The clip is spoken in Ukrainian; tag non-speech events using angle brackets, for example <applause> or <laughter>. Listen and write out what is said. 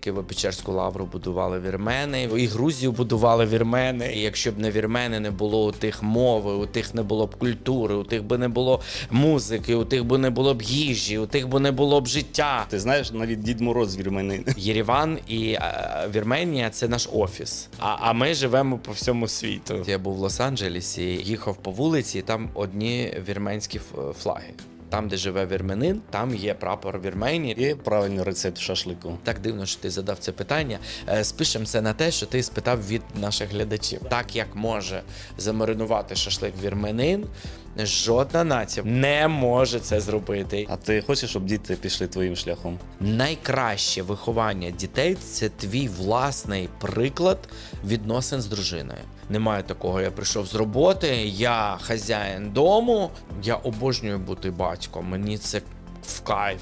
Києво-Печерську лавру будували вірмени, і Грузію будували вірмени. І якщо б не вірмени, не було у тих мови, у тих не було б культури, у тих би не було музики, у тих би не було б їжі, у тих би не було б життя. Ти знаєш, навіть Дід Мороз вірменин. <laughs> Єреван і е, Вірменія це наш офіс. А, а ми живемо по всьому світу. Я був в Лос-Анджелесі, їхав по вулиці, і там одні вірменські флаги. Там, де живе вірменин, там є прапор Вірменії. І правильний рецепт шашлику. Так дивно, що ти задав це питання. Е, Спишемо це на те, що ти спитав від наших глядачів. Так як може замаринувати шашлик вірменин, жодна нація не може це зробити. А ти хочеш, щоб діти пішли твоїм шляхом? Найкраще виховання дітей це твій власний приклад відносин з дружиною. Немає такого. Я прийшов з роботи, я хазяїн дому, я обожнюю бути батьком. Мені це в кайф.